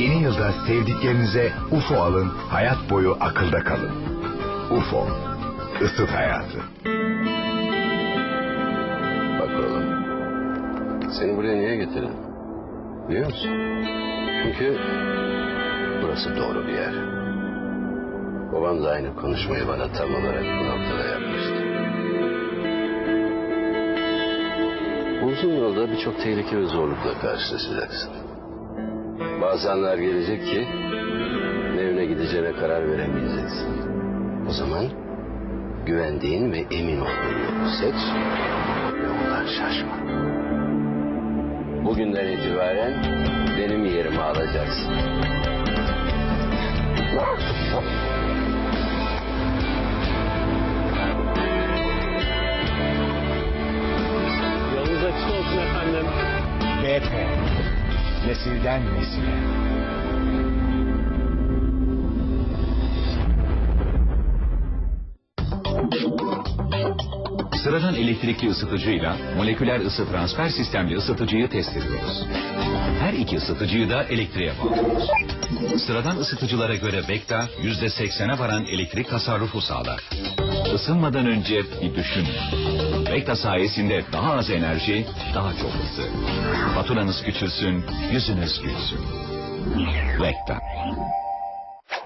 Yeni yılda sevdiklerinize UFO alın, hayat boyu akılda kalın. UFO, ısıt hayatı. Bak oğlum. Seni buraya niye getirdim? Biliyor musun? Çünkü burası doğru bir yer. Babam da aynı konuşmayı bana tam olarak bu noktada yapmıştı. Uzun yolda birçok tehlike ve zorlukla karşılaşacaksın. Bazı anlar gelecek ki nereye gideceğine karar veremeyeceksin. O zaman güvendiğin ve emin olduğun yolu seç ve ondan şaşma. Bugünden itibaren benim yerimi alacaksın. Yolunuz açık olsun efendim. BP, nesilden nesile. Sıradan elektrikli ısıtıcıyla moleküler ısı transfer sistemli ısıtıcıyı test ediyoruz. Her iki ısıtıcıyı da elektriğe bağlıyoruz. Sıradan ısıtıcılara göre Vecta %80'e varan elektrik tasarrufu sağlar. Isınmadan önce bir düşün. Vecta sayesinde daha az enerji, daha çok ısı. Faturanız küçülsün, yüzünüz gülsün. Vecta.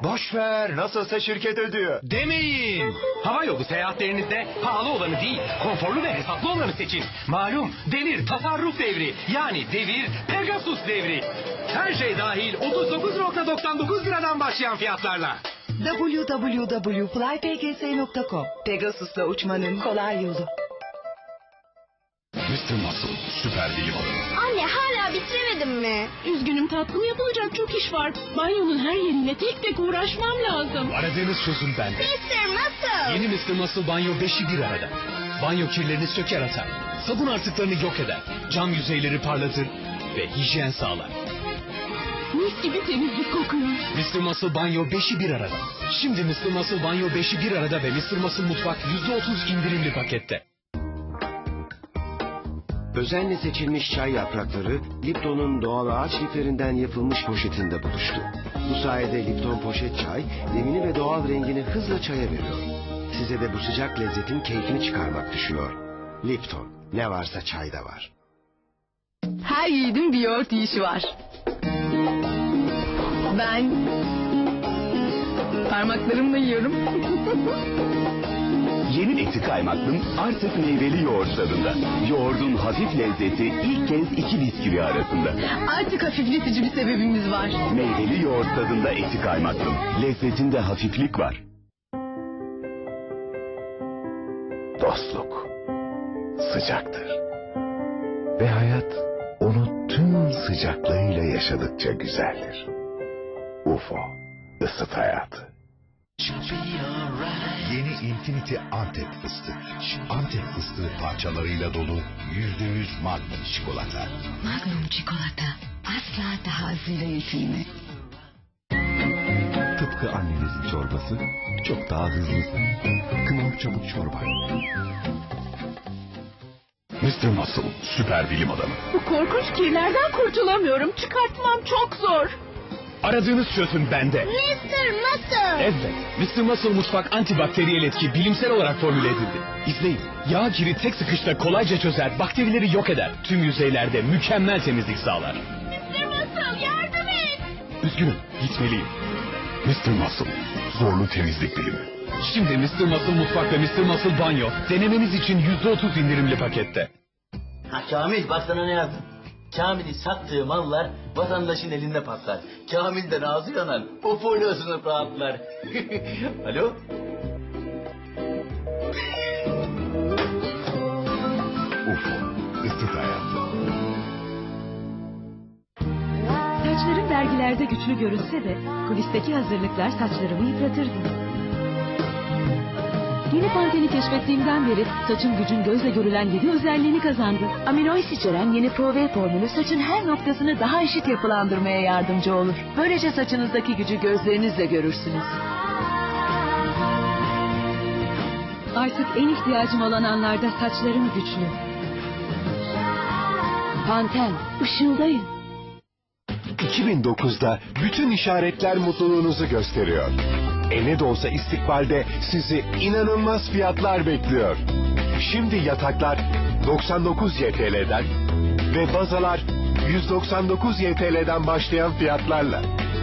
Boş ver, nasılsa şirket ödüyor. Demeyin. Hava yolu seyahatlerinizde pahalı olanı değil, konforlu ve hesaplı olanı seçin. Malum devir tasarruf devri. Yani devir Pegasus devri. Her şey dahil 39.99 liradan başlayan fiyatlarla. www.flypgs.com Pegasus'la uçmanın kolay yolu. Mr. Muscle, süper bilim adamı. Anne hala bitiremedin mi? Üzgünüm tatlım yapılacak çok iş var. Banyonun her yerine tek tek uğraşmam lazım. Aradığınız çözüm bende. Mr. Muscle. Yeni Mr. Muscle banyo 5'i bir arada. Banyo kirlerini söker atar. Sabun artıklarını yok eder. Cam yüzeyleri parlatır ve hijyen sağlar. Mis gibi temizlik kokuyor. Mr. Muscle Banyo 5'i bir arada. Şimdi Mr. Muscle Banyo 5'i bir arada ve Mr. Muscle Mutfak %30 indirimli pakette. Özenle seçilmiş çay yaprakları Lipton'un doğal ağaç liflerinden yapılmış poşetinde buluştu. Bu sayede Lipton poşet çay demini ve doğal rengini hızla çaya veriyor. Size de bu sıcak lezzetin keyfini çıkarmak düşüyor. Lipton, ne varsa çayda var. Her yiğidin bir yoğurt yiyişi var. Ben parmaklarımla yiyorum. Yeni eti kaymaklım artık meyveli yoğurt tadında. Yoğurdun hafif lezzeti ilk kez iki bisküvi arasında. Artık hafifletici bir sebebimiz var. Meyveli yoğurt tadında eti kaymaklım. Lezzetinde hafiflik var. Dostluk, sıcaktır. Ve hayat onu tüm sıcaklığıyla yaşadıkça güzeldir. UFO, ısıt hayatı. Yeni Infinity Antep fıstık. Antep fıstığı parçalarıyla dolu yüzde yüz Magnum çikolata. Magnum çikolata asla daha azıyla yetinme. Tıpkı annenizin çorbası, çok daha hızlısı. Kıvam çabuk çorba. Mr. Muscle, süper bilim adamı. Bu korkunç kirlerden kurtulamıyorum. Çıkartmam çok zor. Aradığınız çözüm bende. Mr. Muscle. Evet, Mr. Muscle Mutfak antibakteriyel etki bilimsel olarak formüle edildi. İzleyin. Yağ kiri tek sıkışta kolayca çözer, bakterileri yok eder. Tüm yüzeylerde mükemmel temizlik sağlar. Mr. Muscle yardım et. Üzgünüm, gitmeliyim. Mr. Muscle, zorlu temizlik bilimi. Şimdi Mr. Muscle Mutfak ve Mr. Muscle Banyo denemeniz için %30 indirimli pakette. Ha Kamil bak sana ne yazdım. Kamil'in sattığı mallar vatandaşın elinde patlar. Kamil'den ağzı yanar, popülasyonu rahatlar. Alo? UFO, hayatı. Saçlarım dergilerde güçlü görünse de kulisteki hazırlıklar saçlarımı yıpratırdı. Yeni Panten'i keşfettiğimden beri saçın gücün gözle görülen yedi özelliğini kazandı. Aminois içeren yeni Pro V formülü saçın her noktasını daha eşit yapılandırmaya yardımcı olur. Böylece saçınızdaki gücü gözlerinizle görürsünüz. Artık en ihtiyacım olan anlarda saçlarım güçlü. Panten, ışıldayın. 2009'da bütün işaretler mutluluğunuzu gösteriyor. E ne de olsa istikbalde sizi inanılmaz fiyatlar bekliyor. Şimdi yataklar 99 YTL'den ve bazalar 199 YTL'den başlayan fiyatlarla.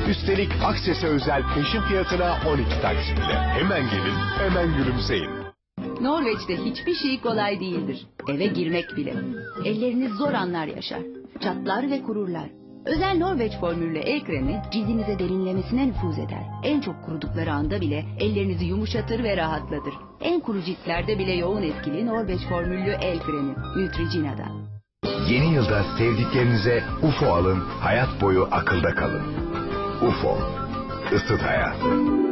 Üstelik Akses'e özel peşin fiyatına 12 taksitle. Hemen gelin, hemen gülümseyin. Norveç'te hiçbir şey kolay değildir. Eve girmek bile. Elleriniz zor anlar yaşar. Çatlar ve kururlar. Özel Norveç formüllü el kremi cildinize derinlemesine nüfuz eder. En çok kurudukları anda bile ellerinizi yumuşatır ve rahatlatır. En kuru ciltlerde bile yoğun etkili Norveç formüllü el kremi Neutrogena'dan. Yeni yılda sevdiklerinize UFO alın, hayat boyu akılda kalın. UFO, ısıt hayatı.